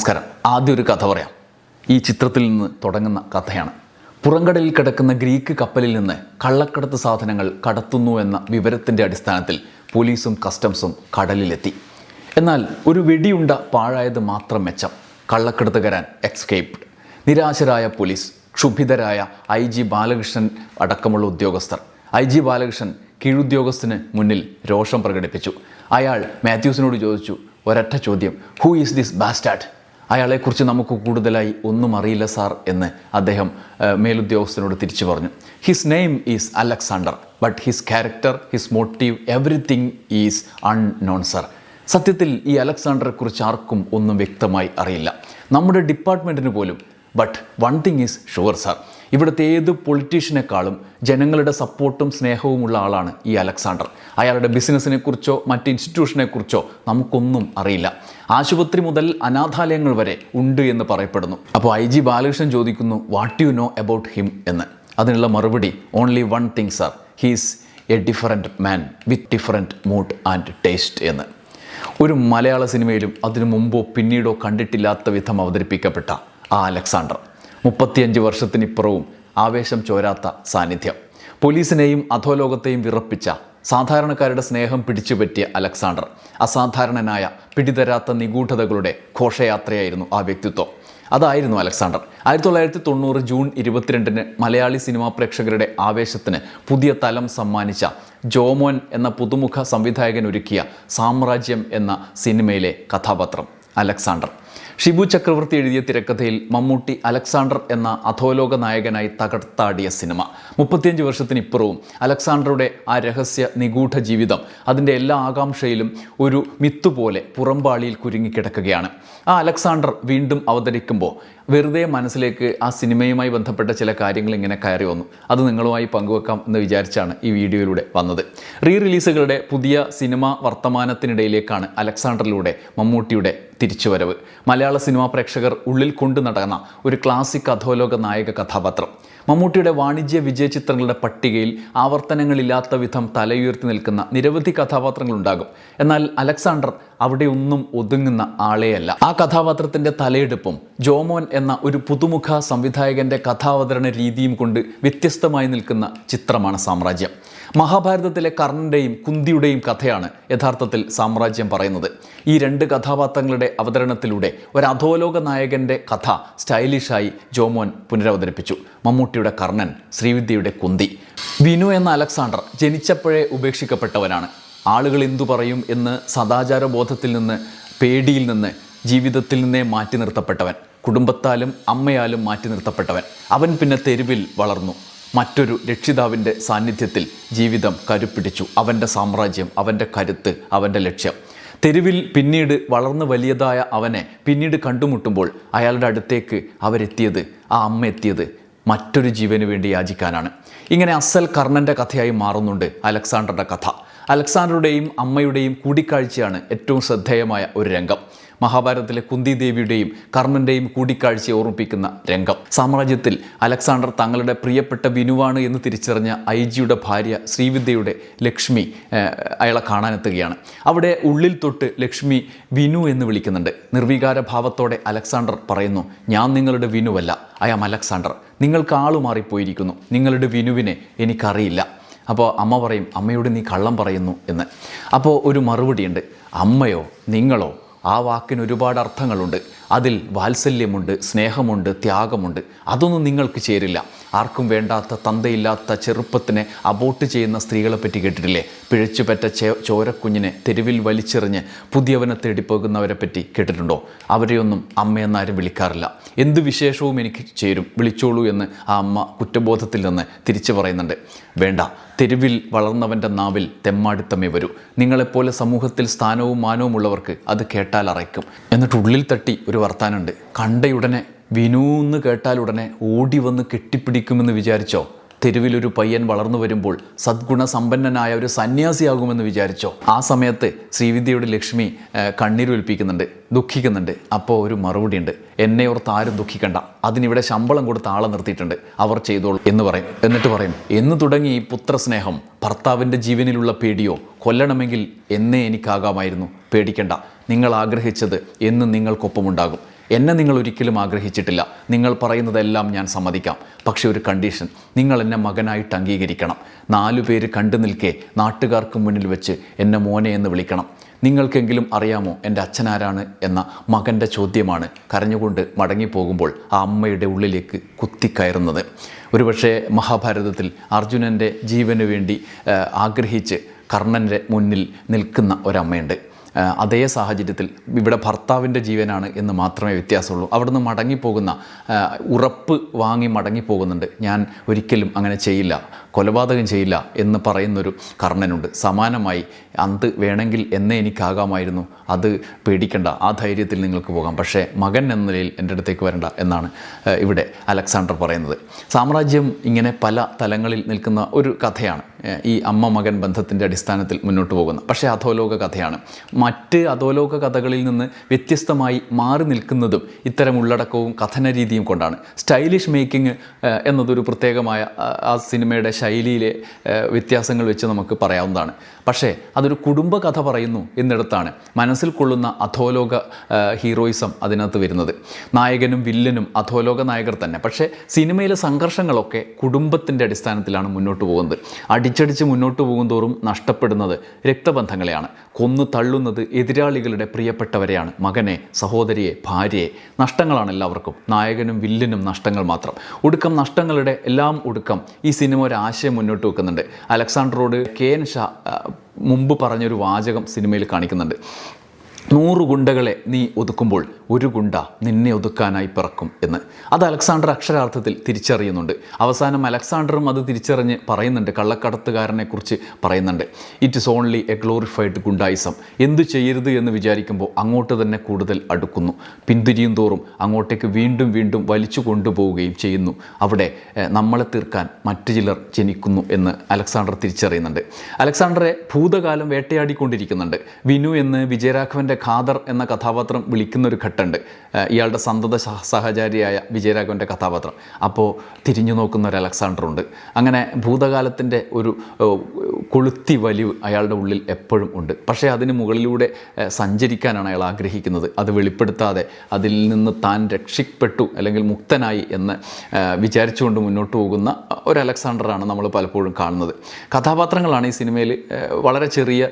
നമസ്കാരം. ആദ്യം ഒരു കഥ പറയാം. ഈ ചിത്രത്തിൽ നിന്ന് തുടങ്ങുന്ന കഥയാണ്. പുറംകടലിൽ കിടക്കുന്ന ഗ്രീക്ക് കപ്പലിൽ നിന്ന് കള്ളക്കടത്ത് സാധനങ്ങൾ കടത്തുന്നു എന്ന വിവരത്തിന്റെ അടിസ്ഥാനത്തിൽ പോലീസും കസ്റ്റംസും കടലിലെത്തി. എന്നാൽ ഒരു വെടിയുണ്ട പാഴായത് മാത്രം മെച്ചം. കള്ളക്കടത്തുകാരൻ എക്സ്കേപ്ഡ് നിരാശരായ പോലീസ് ക്ഷുഭിതരായ ഐ ജി ബാലകൃഷ്ണൻ അടക്കമുള്ള ഉദ്യോഗസ്ഥർ ഐ ജി ബാലകൃഷ്ണൻ കീഴുദ്യോഗസ്ഥന് മുന്നിൽ രോഷം പ്രകടിപ്പിച്ചു. അയാൾ മാത്യൂസിനോട് ചോദിച്ചു ഒരൊറ്റ ചോദ്യം ഹൂ ഈസ് ദിസ് ബാസ്റ്റാഡ് അയാളെക്കുറിച്ച് നമുക്ക് കൂടുതലായി ഒന്നും അറിയില്ല സാർ എന്ന് അദ്ദേഹം മേലുദ്യോഗസ്ഥനോട് തിരിച്ചു പറഞ്ഞു. His name is Alexander but his character his motive everything is unknown sir സത്യത്തിൽ ഈ അലക്സാണ്ടറെ കുറിച്ച് ആർക്കും ഒന്നും വ്യക്തമായി അറിയില്ല. നമ്മുടെ ഡിപ്പാർട്ട്മെന്റിന് പോലും. But one thing is sure sir ഇവിടുത്തെ ഏത് പൊളിറ്റീഷ്യനേക്കാളും ജനങ്ങളുടെ സപ്പോർട്ടും സ്നേഹവുമുള്ള ആളാണ് ഈ അലക്സാണ്ടർ. അയാളുടെ ബിസിനസ്സിനെ കുറിച്ചോ മറ്റ് ഇൻസ്റ്റിറ്റ്യൂഷനെ കുറിച്ചോ നമുക്കൊന്നും അറിയില്ല. ആശുപത്രി മുതൽ അനാഥാലയങ്ങൾ വരെ ഉണ്ട് എന്ന് പറയപ്പെടുന്നു. അപ്പോൾ ഐ ജി ബാലകൃഷ്ണൻ ചോദിക്കുന്നു what you know about him എന്ന്. അതിനുള്ള മറുപടി only one thing sir he's a different man with different mood and taste എന്ന്. ഒരു മലയാള സിനിമയിലും അതിനു മുമ്പോ പിന്നീടോ കണ്ടിട്ടില്ലാത്ത വിധം അവതരിപ്പിക്കപ്പെട്ട ആ അലക്സാണ്ടർ. മുപ്പത്തിയഞ്ച് വർഷത്തിനിപ്പുറവും ആവേശം ചോരാത്ത സാന്നിധ്യം. പോലീസിനെയും അധോലോകത്തെയും വിറപ്പിച്ച സാധാരണക്കാരുടെ സ്നേഹം പിടിച്ചുപറ്റിയ അലക്സാണ്ടർ അസാധാരണനായ പിടിതരാത്ത നിഗൂഢതകളുടെ ഘോഷയാത്രയായിരുന്നു ആ വ്യക്തിത്വം. അതായിരുന്നു അലക്സാണ്ടർ. ആയിരത്തി തൊള്ളായിരത്തി തൊണ്ണൂറ് ജൂൺ ഇരുപത്തിരണ്ടിന് മലയാളി സിനിമാ പ്രേക്ഷകരുടെ ആവേശത്തിന് പുതിയ തലം സമ്മാനിച്ച ജോമോൻ എന്ന പുതുമുഖ സംവിധായകൻ ഒരുക്കിയ സാമ്രാജ്യം എന്ന സിനിമയിലെ കഥാപാത്രം. അലക്സാണ്ടർ. ഷിബു ചക്രവർത്തി എഴുതിയ തിരക്കഥയിൽ മമ്മൂട്ടി അലക്സാണ്ടർ എന്ന അധോലോക നായകനായി തകർത്താടിയ സിനിമ. മുപ്പത്തിയഞ്ച് വർഷത്തിനിപ്പുറവും അലക്സാണ്ടറുടെ ആ രഹസ്യ നിഗൂഢ ജീവിതം അതിന്റെ എല്ലാ ആകാംക്ഷയിലും ഒരു മിത്തുപോലെ പുറംപാളിയിൽ കുരുങ്ങിക്കിടക്കുകയാണ്. ആ അലക്സാണ്ടർ വീണ്ടും അവതരിക്കുമ്പോൾ വെറുതെ മനസ്സിലേക്ക് ആ സിനിമയുമായി ബന്ധപ്പെട്ട ചില കാര്യങ്ങൾ ഇങ്ങനെ കയറി വന്നു. അത് നിങ്ങളുമായി പങ്കുവെക്കാം എന്ന് വിചാരിച്ചാണ് ഈ വീഡിയോയിലൂടെ വന്നത്. റീ റിലീസുകളുടെ പുതിയ സിനിമ വർത്തമാനത്തിനിടയിലേക്കാണ് അലക്സാണ്ടറിലൂടെ മമ്മൂട്ടിയുടെ തിരിച്ചുവരവ്. മലയാള സിനിമാ പ്രേക്ഷകർ ഉള്ളിൽ കൊണ്ടു നടന്ന ഒരു ക്ലാസിക് അധോലോക നായക കഥാപാത്രം. മമ്മൂട്ടിയുടെ വാണിജ്യ വിജയ ചിത്രങ്ങളുടെ പട്ടികയിൽ ആവർത്തനങ്ങളില്ലാത്ത വിധം തലയുയർത്തി നിൽക്കുന്ന നിരവധി കഥാപാത്രങ്ങളുണ്ടാകും എന്നാൽ അലക്സാണ്ടർ അവിടെ ഒന്നും ഒതുങ്ങുന്ന ആളെയല്ല. ആ കഥാപാത്രത്തിന്റെ തലയെടുപ്പും ജോമോൻ എന്ന ഒരു പുതുമുഖ സംവിധായകന്റെ കഥാവതരണ രീതിയും കൊണ്ട് വ്യത്യസ്തമായി നിൽക്കുന്ന ചിത്രമാണ് സാമ്രാജ്യം. മഹാഭാരതത്തിലെ കർണന്റെയും കുന്തിയുടെയും കഥയാണ് യഥാർത്ഥത്തിൽ സാമ്രാജ്യം പറയുന്നത്. ഈ രണ്ട് കഥാപാത്രങ്ങളുടെ അവതരണത്തിലൂടെ ഒരു അധോലോക നായകന്റെ കഥ സ്റ്റൈലിഷായി ജോമോൻ പുനരവതരിപ്പിച്ചു. മമ്മൂട്ടിയുടെ കർണൻ ശ്രീവിദ്യയുടെ കുന്തി. വിനു എന്ന അലക്സാണ്ടർ ജനിച്ചപ്പോഴേ ഉപേക്ഷിക്കപ്പെട്ടവനാണ്. ആളുകൾ എന്തു പറയും എന്ന് സദാചാര ബോധത്തിൽ നിന്ന് പേടിയിൽ നിന്ന് ജീവിതത്തിൽ നിന്നേ മാറ്റി നിർത്തപ്പെട്ടവൻ. കുടുംബത്താലും അമ്മയാലും മാറ്റി നിർത്തപ്പെട്ടവൻ. അവൻ പിന്നെ തെരുവിൽ വളർന്നു. മറ്റൊരു രക്ഷിതാവിന്റെ സാന്നിധ്യത്തിൽ ജീവിതം കരുപ്പിടിച്ചു അവന്റെ സാമ്രാജ്യം അവന്റെ കരുത്ത് അവന്റെ ലക്ഷ്യം. തെരുവിൽ പിന്നീട് വളർന്നു വലിയതായ അവനെ പിന്നീട് കണ്ടുമുട്ടുമ്പോൾ അയാളുടെ അടുത്തേക്ക് അവരെത്തിയത് ആ അമ്മ എത്തിയത് മറ്റൊരു ജീവന് വേണ്ടി യാചിക്കാനാണ്. ഇങ്ങനെ അസൽ കർണന്റെ കഥയായി മാറുന്നുണ്ട് അലക്സാണ്ടറുടെ കഥ. അലക്സാണ്ടറുടെയും അമ്മയുടെയും കൂടിക്കാഴ്ചയാണ് ഏറ്റവും ശ്രദ്ധേയമായ ഒരു രംഗം. മഹാഭാരതത്തിലെ കുന്തി ദേവിയുടെയും കർണന്റെയും കൂടിക്കാഴ്ചയെ ഓർമ്മിപ്പിക്കുന്ന രംഗം. സാമ്രാജ്യത്തിൽ അലക്സാണ്ടർ തങ്ങളുടെ പ്രിയപ്പെട്ട വിനുവാണ് എന്ന് തിരിച്ചറിഞ്ഞ ഐജിയുടെ ജിയുടെ ഭാര്യ ശ്രീവിദ്യയുടെ ലക്ഷ്മി അയാളെ കാണാനെത്തുകയാണ്. അവിടെ ഉള്ളിൽ തൊട്ട് ലക്ഷ്മി വിനു എന്ന് വിളിക്കുന്നുണ്ട്. നിർവികാര ഭാവത്തോടെ അലക്സാണ്ടർ പറയുന്നു ഞാൻ നിങ്ങളുടെ വിനുവല്ല. I am Alexander. നിങ്ങൾക്ക് ആളു മാറിപ്പോയിരിക്കുന്നു നിങ്ങളുടെ വിനുവിനെ എനിക്കറിയില്ല. അപ്പോൾ അമ്മ പറയും അമ്മയോട് നീ കള്ളം പറയുന്നു എന്ന്. അപ്പോൾ ഒരു മറുപടിയുണ്ട്. അമ്മയോ നിങ്ങളോ? ആ വാക്കിന് ഒരുപാട് അർത്ഥങ്ങളുണ്ട്. അതിൽ വാത്സല്യമുണ്ട് സ്നേഹമുണ്ട് ത്യാഗമുണ്ട്. അതൊന്നും നിങ്ങൾക്ക് ചേരില്ല. ആർക്കും വേണ്ടാത്ത തന്തയില്ലാത്ത ചെറുപ്പത്തിനെ അബോട്ട് ചെയ്യുന്ന സ്ത്രീകളെ പറ്റി കേട്ടിട്ടില്ലേ? പിഴച്ചുപറ്റ ചോരക്കുഞ്ഞിനെ തെരുവിൽ വലിച്ചെറിഞ്ഞ് പുതിയവനെ തേടിപ്പോകുന്നവരെ പറ്റി കേട്ടിട്ടുണ്ടോ? അവരെയൊന്നും അമ്മയെന്നാരും വിളിക്കാറില്ല. എന്ത് വിശേഷവും എനിക്ക് ചേരും. വിളിച്ചോളൂ എന്ന് ആ അമ്മ കുറ്റബോധത്തിൽ നിന്ന് തിരിച്ചു പറയുന്നുണ്ട്. വേണ്ട. തെരുവിൽ വളർന്നവന്റെ നാവിൽ തെമ്മാടിത്തമേ വരൂ. നിങ്ങളെപ്പോലെ സമൂഹത്തിൽ സ്ഥാനവും മാനവും ഉള്ളവർക്ക് അത് കേട്ടാൽ അറയ്ക്കും. എന്നിട്ട് ഉള്ളിൽ തട്ടി ഒരു വർത്താനുണ്ട്. കണ്ടയുടനെ വിനു കേട്ടാൽ ഉടനെ ഓടി വന്ന് കെട്ടിപ്പിടിക്കുമെന്ന് വിചാരിച്ചോ? തെരുവിലൊരു പയ്യൻ വളർന്നു വരുമ്പോൾ സദ്ഗുണസമ്പന്നനായ ഒരു സന്യാസിയാകുമെന്ന് വിചാരിച്ചോ? ആ സമയത്ത് ശ്രീവിദ്യയുടെ ലക്ഷ്മി കണ്ണീരൊലിപ്പിക്കുന്നുണ്ട് ദുഃഖിക്കുന്നുണ്ട്. അപ്പോൾ ഒരു മറുപടി ഉണ്ട് എന്നെ ഓർത്ത് ആരും ദുഃഖിക്കണ്ട. അതിനിവിടെ ശമ്പളം കൊടുത്ത് ആളെ നിർത്തിയിട്ടുണ്ട്. അവർ ചെയ്തോളൂ. എന്ന് പറയും. എന്നിട്ട് പറയും എന്ന് തുടങ്ങി ഈ പുത്രസ്നേഹം ഭർത്താവിന്റെ ജീവനിലുള്ള പേടിയോ? കൊല്ലണമെങ്കിൽ എന്നേ എനിക്കാകാമായിരുന്നു. പേടിക്കണ്ട. നിങ്ങൾ ആഗ്രഹിച്ചത് എന്നും നിങ്ങൾക്കൊപ്പമുണ്ടാകും. എന്നെ നിങ്ങൾ ഒരിക്കലും ആഗ്രഹിച്ചിട്ടില്ല. നിങ്ങൾ പറയുന്നതെല്ലാം ഞാൻ സമ്മതിക്കാം. പക്ഷേ ഒരു കണ്ടീഷൻ നിങ്ങൾ എന്നെ മകനായിട്ട് അംഗീകരിക്കണം. നാലു പേര് കണ്ടു നിൽക്കെ നാട്ടുകാർക്ക് മുന്നിൽ വെച്ച് എന്നെ മോനെ എന്ന് വിളിക്കണം. നിങ്ങൾക്കെങ്കിലും അറിയാമോ എന്റെ അച്ഛനാരാണ് എന്ന മകന്റെ ചോദ്യമാണ് കരഞ്ഞുകൊണ്ട് മടങ്ങിപ്പോകുമ്പോൾ ആ അമ്മയുടെ ഉള്ളിലേക്ക് കുത്തിക്കയറുന്നത്. ഒരുപക്ഷേ മഹാഭാരതത്തിൽ അർജുനന്റെ ജീവന് വേണ്ടി ആഗ്രഹിച്ച് കർണന്റെ മുന്നിൽ നിൽക്കുന്ന ഒരമ്മയുണ്ട്. അതേ സാഹചര്യത്തിൽ ഇവിടെ ഭർത്താവിന്റെ ജീവനാണ് എന്ന് മാത്രമേ വ്യത്യാസമുള്ളൂ. അവിടുന്ന് മടങ്ങിപ്പോകുന്ന ഉറപ്പ് വാങ്ങി മടങ്ങിപ്പോകുന്നുണ്ട്. ഞാൻ ഒരിക്കലും അങ്ങനെ ചെയ്യില്ല കൊലപാതകം ചെയ്യില്ല എന്ന് പറയുന്നൊരു കർണനുണ്ട്. സമാനമായി അന്ത് വേണമെങ്കിൽ എന്നേ എനിക്കാകാമായിരുന്നു. അത് പേടിക്കേണ്ട ആ ധൈര്യത്തിൽ നിങ്ങൾക്ക് പോകാം. പക്ഷേ മകൻ എന്ന നിലയിൽ എന്റെ അടുത്തേക്ക് വരണ്ട എന്നാണ് ഇവിടെ അലക്സാണ്ടർ പറയുന്നത്. സാമ്രാജ്യം ഇങ്ങനെ പല തലങ്ങളിൽ നിൽക്കുന്ന ഒരു കഥയാണ്. ഈ അമ്മ മകൻ ബന്ധത്തിന്റെ അടിസ്ഥാനത്തിൽ മുന്നോട്ട് പോകുന്നു. പക്ഷേ അധോലോക കഥയാണ്. മറ്റ് അധോലോക കഥകളിൽ നിന്ന് വ്യത്യസ്തമായി മാറി നിൽക്കുന്നതും ഇത്തരം ഉള്ളടക്കവും കഥന രീതിയും കൊണ്ടാണ്. സ്റ്റൈലിഷ് മേക്കിംഗ് എന്നതൊരു പ്രത്യേകമായ ആ, സിനിമയുടെ ശൈലിയിലെ വ്യത്യാസങ്ങൾ വെച്ച് നമുക്ക് പറയാവുന്നതാണ്. പക്ഷേ അതൊരു കുടുംബ കഥ പറയുന്നു എന്നിടത്താണ്. മനസ്സിൽ കൊള്ളുന്ന അധോലോക ഹീറോയിസം അതിനകത്ത് വരുന്നത്. നായകനും വില്ലനും അധോലോക നായകർ തന്നെ. പക്ഷേ സിനിമയിലെ സംഘർഷങ്ങളൊക്കെ കുടുംബത്തിന്റെ അടിസ്ഥാനത്തിലാണ് മുന്നോട്ട് പോകുന്നത്. അടിച്ചടിച്ച് മുന്നോട്ട് പോകുന്തോറും നഷ്ടപ്പെടുന്നത് രക്തബന്ധങ്ങളെയാണ്. കൊന്നു തള്ളുന്നത് എതിരാളികളുടെ പ്രിയപ്പെട്ടവരെയാണ്. മകനെ സഹോദരിയെ ഭാര്യയെ. നഷ്ടങ്ങളാണ് എല്ലാവർക്കും. നായകനും വില്ലനും നഷ്ടങ്ങൾ മാത്രം. ഒടുക്കം നഷ്ടങ്ങളുടെ എല്ലാം ഒടുക്കം ഈ സിനിമ ഒരു ആശയം മുന്നോട്ട് വെക്കുന്നുണ്ട്. അലക്സാണ്ടറോട് കെ എൻ ഷാ മുമ്പ് പറഞ്ഞൊരു വാചകം സിനിമയിൽ കാണിക്കുന്നുണ്ട്. നൂറ് ഗുണ്ടകളെ നീ ഒതുക്കുമ്പോൾ ഒരു ഗുണ്ട നിന്നെ ഒതുക്കാനായി പിറക്കും എന്ന്. അത് അലക്സാണ്ടർ അക്ഷരാർത്ഥത്തിൽ തിരിച്ചറിയുന്നുണ്ട്. അവസാനം അലക്സാണ്ടറും അത് തിരിച്ചറിഞ്ഞ് പറയുന്നുണ്ട്. കള്ളക്കടത്തുകാരനെ കുറിച്ച് പറയുന്നുണ്ട്. It is only a glorified ഗുണ്ടായിസം. എന്തു ചെയ്യരുത് എന്ന് വിചാരിക്കുമ്പോൾ അങ്ങോട്ട് തന്നെ കൂടുതൽ അടുക്കുന്നു. പിന്തിരിയും തോറും അങ്ങോട്ടേക്ക് വീണ്ടും വീണ്ടും വലിച്ചു കൊണ്ടുപോവുകയും ചെയ്യുന്നു. അവിടെ നമ്മളെ തീർക്കാൻ മറ്റു ചിലർ ജനിക്കുന്നു എന്ന് അലക്സാണ്ടർ തിരിച്ചറിയുന്നുണ്ട്. അലക്സാണ്ടറെ ഭൂതകാലം വേട്ടയാടിക്കൊണ്ടിരിക്കുന്നുണ്ട്. വിനു എന്ന് വിജയരാഘവന്റെ ഖാദർ എന്ന കഥാപാത്രം വിളിക്കുന്ന ഒരു ഘട്ടമുണ്ട് ഇയാളുടെ സന്തത സഹ- സഹചാരിയായ വിജയരാഘവന്റെ കഥാപാത്രം. അപ്പോൾ തിരിഞ്ഞു നോക്കുന്ന ഒരു അലക്സാണ്ടർ ഉണ്ട് അങ്ങനെ ഭൂതകാലത്തിന്റെ ഒരു കൊളുത്തി വലിവ് അയാളുടെ ഉള്ളിൽ എപ്പോഴും ഉണ്ട്. പക്ഷേ അതിന് മുകളിലൂടെ സഞ്ചരിക്കാനാണ് അയാൾ ആഗ്രഹിക്കുന്നത്. അത് വെളിപ്പെടുത്താതെ അതിൽ നിന്ന് താൻ രക്ഷിക്കപ്പെട്ടു അല്ലെങ്കിൽ മുക്തനായി എന്ന് വിചാരിച്ചുകൊണ്ട് മുന്നോട്ട് പോകുന്ന ഒരു അലക്സാണ്ടറാണ് നമ്മൾ പലപ്പോഴും കാണുന്നത്. കഥാപാത്രങ്ങളാണ് ഈ സിനിമയിൽ വളരെ ചെറിയ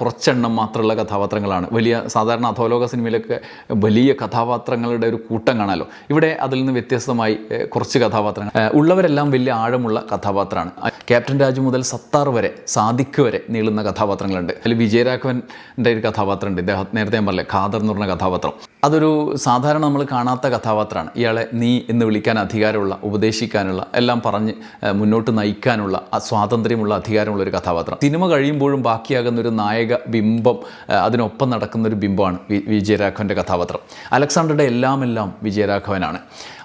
കുറച്ചെണ്ണം മാത്രമുള്ള കഥാപാത്രങ്ങളാണ്. വലിയ സാധാരണ അധോലോക സിനിമയിലൊക്കെ വലിയ കഥാപാത്രങ്ങളുടെ ഒരു കൂട്ടം കാണാലോ. ഇവിടെ അതിൽ നിന്ന് വ്യത്യസ്തമായി കുറച്ച് കഥാപാത്രങ്ങൾ. ഉള്ളവരെല്ലാം വലിയ ആഴമുള്ള കഥാപാത്രമാണ്. ക്യാപ്റ്റൻ രാജു മുതൽ സത്താർ വരെ സാദിഖ് വരെ നീളുന്ന കഥാപാത്രങ്ങളുണ്ട്. അതിൽ വിജയരാഘവന്റെ ഒരു കഥാപാത്രമുണ്ട്. ഇദ്ദേഹം നേരത്തെ ഞാൻ പറഞ്ഞില്ലേ ഖാദർ എന്ന് പറഞ്ഞ കഥാപാത്രം. അതൊരു സാധാരണ നമ്മൾ കാണാത്ത കഥാപാത്രമാണ്. ഇയാളെ നീ എന്ന് വിളിക്കാൻ അധികാരമുള്ള ഉപദേശിക്കാനുള്ള എല്ലാം പറഞ്ഞ് മുന്നോട്ട് നയിക്കാനുള്ള സ്വാതന്ത്ര്യമുള്ള അധികാരമുള്ള ഒരു കഥാപാത്രം. സിനിമ കഴിയുമ്പോഴും ബാക്കിയാകുന്ന ഒരു നായക ബിംബം അതിനൊപ്പം നടക്കുന്ന ഒരു ബിംബമാണ് വിജയരാഘവന്റെ കഥാപാത്രം. അലക്സാണ്ടറുടെ എല്ലാം എല്ലാം വിജയരാഘവനാണ്.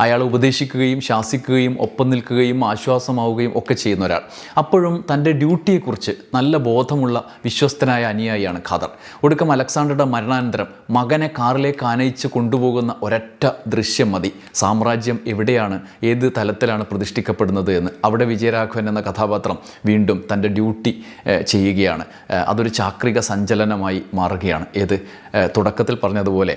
അയാൾ ഉപദേശിക്കുകയും ശാസിക്കുകയും ഒപ്പം നിൽക്കുകയും ആശ്വാസമാവുകയും ഒക്കെ ചെയ്യുന്ന ഒരാൾ. അപ്പോഴും തന്റെ ഡ്യൂട്ടിയെക്കുറിച്ച് നല്ല ബോധമുള്ള വിശ്വസ്തനായ അനുയായിയാണ് ഖാദർ. ഒടുക്കം അലക്സാണ്ടറുടെ മരണാനന്തരം മകനെ കാറിലേക്ക് ആനയിച്ച് കൊണ്ടുപോകുന്ന ഒരൊറ്റ ദൃശ്യം മതി. സാമ്രാജ്യം എവിടെയാണ് ഏത് തലത്തിലാണ് പ്രതിഷ്ഠിക്കപ്പെടുന്നത് എന്ന്. അവിടെ വിജയരാഘവൻ എന്ന കഥാപാത്രം വീണ്ടും തന്റെ ഡ്യൂട്ടി ചെയ്യുകയാണ്. അതൊരു ചാക്രിക സഞ്ചലനമായി മാറുകയാണ്. ഏത് തുടക്കത്തിൽ പറഞ്ഞതുപോലെ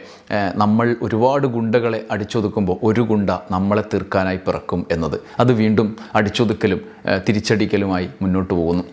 നമ്മൾ ഒരുപാട് ഗുണ്ടകളെ അടിച്ചൊതുക്കുമ്പോൾ ഒരു ഗുണ്ട നമ്മളെ തീർക്കാനായി പിറക്കും എന്നത്. അത് വീണ്ടും അടിച്ചൊതുക്കലും തിരിച്ചടിക്കലുമായി മുന്നോട്ട് പോകുന്നു.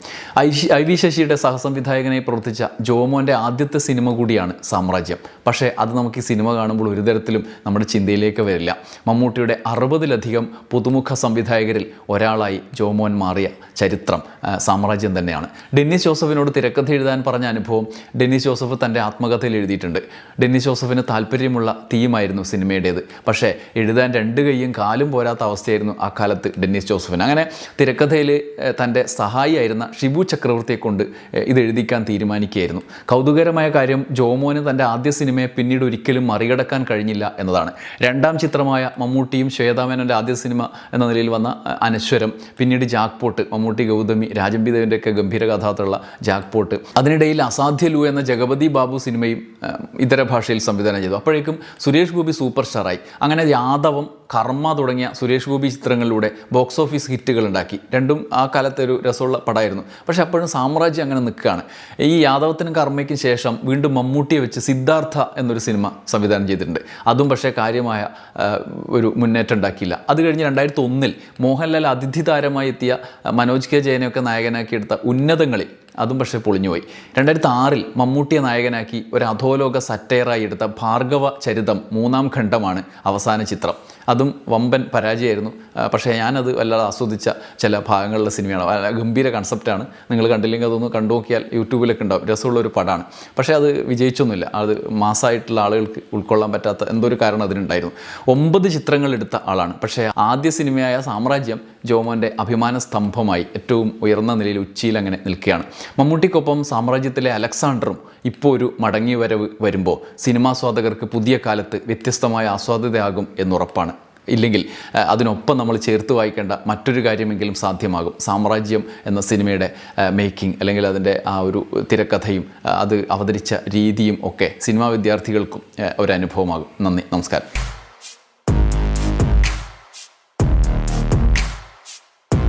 ഐ വി ശശിയുടെ സഹസംവിധായകനായി പ്രവർത്തിച്ച ജോമോന്റെ ആദ്യത്തെ സിനിമ കൂടിയാണ് സാമ്രാജ്യം. പക്ഷേ അത് നമുക്ക് ഈ സിനിമ കാണുമ്പോൾ ഒരു തരത്തിലും നമ്മുടെ ചിന്തയിലേക്ക് വരില്ല. മമ്മൂട്ടിയുടെ അറുപതിലധികം പുതുമുഖ സംവിധായകരിൽ ഒരാളായി ജോമോൻ മാറിയ ചരിത്രം സാമ്രാജ്യം തന്നെയാണ്. ഡെന്നിസ് ജോസഫിനോട് തിരക്കഥ എഴുതാൻ പറഞ്ഞ അനുഭവം ഡെന്നിസ് ജോസഫ് തന്റെ ആത്മകഥയിൽ എഴുതിയിട്ടുണ്ട്. ഡെന്നിസ് ജോസഫിന് താല്പര്യമുള്ള തീമായിരുന്നു സിനിമയുടേത്. പക്ഷേ എഴുതാൻ രണ്ട് കൈയും കാലും പോരാത്ത അവസ്ഥയായിരുന്നു ആ കാലത്ത് ഡെന്നിസ് ജോസഫിന്. അങ്ങനെ തിരക്കഥയിൽ തന്റെ സഹായിയായിരുന്ന ഷിബു ചക്രവർത്തിയെ കൊണ്ട് ഇത് എഴുതിക്കാൻ തീരുമാനിക്കുകയായിരുന്നു. കൗതുകരമായ കാര്യം ജോമോന് തന്റെ ആദ്യ സിനിമയെ പിന്നീട് ഒരിക്കലും മറികടക്കാൻ കഴിഞ്ഞില്ല എന്നതാണ്. രണ്ടാം ചിത്രമായ മമ്മൂട്ടിയും ശ്വേതാമേനന്റെ ആദ്യ സിനിമ എന്ന നിലയിൽ വന്ന അനശ്വരം പിന്നീട് ജാക്പോട്ട് മമ്മൂട്ടി ഗൗതമി രാജംബി ദേവിന്റെയൊക്കെ ഗംഭീര കഥാത്തുള്ള ജാക്പോട്ട്. അതിനിടയിൽ അസാധ്യ ലു എന്ന ജഗപതി ബാബു സിനിമയും ഇതര ഭാഷയിൽ സംവിധാനം ചെയ്തു. അപ്പോഴേക്കും സുരേഷ് ഗോപി സൂപ്പർ സ്റ്റാറായി. അങ്ങനെ യാദവം കർമ്മ തുടങ്ങിയ സുരേഷ് ഗോപി ചിത്രങ്ങളിലൂടെ ബോക്സ് ഓഫീസ് ഹിറ്റുകൾ ഉണ്ടാക്കി. രണ്ടും ആ കാലത്തെ ഒരു രസമുള്ള പടമായിരുന്നു. പക്ഷേ അപ്പോഴും സാമ്രാജ്യം അങ്ങനെ നിൽക്കുകയാണ്. ഈ യാദവത്തിനും കർമ്മയ്ക്കും ശേഷം വീണ്ടും മമ്മൂട്ടിയെ വെച്ച് സിദ്ധാർത്ഥ എന്നൊരു സിനിമ സംവിധാനം ചെയ്തിട്ടുണ്ട്. അതും പക്ഷേ കാര്യമായ ഒരു മുന്നേറ്റം ഉണ്ടാക്കിയില്ല. അത് കഴിഞ്ഞ് രണ്ടായിരത്തി ഒന്നിൽ മോഹൻലാൽ അതിഥി താരമായി എത്തിയ മനോജ് കെ ജയനെയൊക്കെ നായകനാക്കിയെടുത്ത ഉന്നതങ്ങളിൽ അതും പക്ഷേ പൊളിഞ്ഞുപോയി. രണ്ടായിരത്തി ആറിൽ മമ്മൂട്ടിയെ നായകനാക്കി ഒരു അധോലോക സറ്റയറായി എടുത്ത ഭാർഗവ ചരിതം മൂന്നാം ഖണ്ഡമാണ് അവസാന ചിത്രം. അതും വമ്പൻ പരാജയമായിരുന്നു. പക്ഷേ ഞാനത് വല്ലാതെ ആസ്വദിച്ച ചില ഭാഗങ്ങളിലെ സിനിമയാണ്. ഗംഭീര കൺസെപ്റ്റാണ് നിങ്ങൾ കണ്ടില്ലെങ്കിൽ അതൊന്ന് കണ്ടു നോക്കിയാൽ യൂട്യൂബിലൊക്കെ ഉണ്ടാവും. രസമുള്ള ഒരു പടമാണ് പക്ഷേ അത് വിജയിച്ചൊന്നുമില്ല. അത് മാസമായിട്ടുള്ള ആളുകൾക്ക് ഉൾക്കൊള്ളാൻ പറ്റാത്ത എന്തൊരു കാരണം അതിനുണ്ടായിരുന്നു. ഒമ്പത് ചിത്രങ്ങൾ എടുത്ത ആളാണ്. പക്ഷേ ആദ്യ സിനിമയായ സാമ്രാജ്യം ജോമോന്റെ അഭിമാന സ്തംഭമായി ഏറ്റവും ഉയർന്ന നിലയിൽ ഉച്ചിയിൽ അങ്ങനെ നിൽക്കുകയാണ്. മമ്മൂട്ടിക്കൊപ്പം സാമ്രാജ്യത്തിലെ അലക്സാണ്ടറും ഇപ്പോൾ ഒരു മടങ്ങി വരവ് വരുമ്പോൾ സിനിമാസ്വാദകർക്ക് പുതിയ കാലത്ത് വ്യത്യസ്തമായ ആസ്വാദ്യതയാകും എന്നുറപ്പാണ്. ഇല്ലെങ്കിൽ അതിനൊപ്പം നമ്മൾ ചേർത്ത് വായിക്കേണ്ട മറ്റൊരു കാര്യമെങ്കിലും സാധ്യമാകും. സാമ്രാജ്യം എന്ന സിനിമയുടെ മേക്കിംഗ് അല്ലെങ്കിൽ അതിന്റെ ആ ഒരു തിരക്കഥയും അത് അവതരിച്ച രീതിയും ഒക്കെ സിനിമാ വിദ്യാർത്ഥികൾക്കും ഒരു അനുഭവമാകും. നന്ദി നമസ്കാരം.